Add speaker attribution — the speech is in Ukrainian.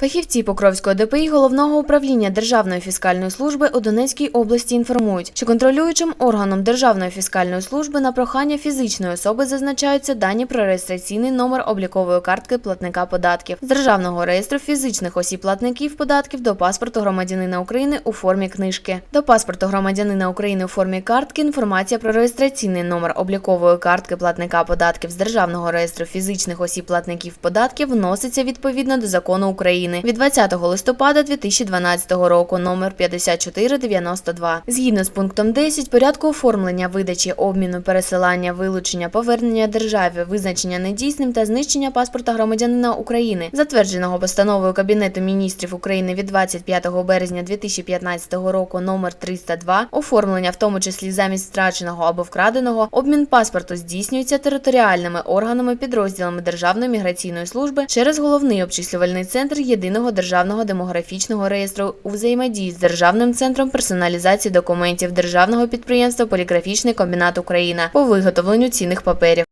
Speaker 1: Фахівці Покровського ДПІ Головного управління Державної фіскальної служби у Донецькій області інформують, що контролюючим органом Державної фіскальної служби на прохання фізичної особи зазначаються дані про реєстраційний номер облікової картки платника податків з державного реєстру фізичних осіб платників податків до паспорту громадянина України у формі книжки. До паспорту громадянина України у формі картки інформація про реєстраційний номер облікової картки платника податків з державного реєстру фізичних осіб платників податків вноситься відповідно до закону України від 20 листопада 2012 року номер 5492. Згідно з пунктом 10 порядку оформлення видачі обміну пересилання вилучення повернення державі визначення недійсним та знищення паспорта громадянина України затвердженого постановою Кабінету міністрів України від 25 березня 2015 року номер 302 оформлення в тому числі замість втраченого або вкраденого обмін паспорту здійснюється територіальними органами підрозділами Державної міграційної служби через головний обчислювальний центр єдиного державного демографічного реєстру у взаємодії з Державним центром персоналізації документів Державного підприємства Поліграфічний комбінат Україна по виготовленню цінних паперів.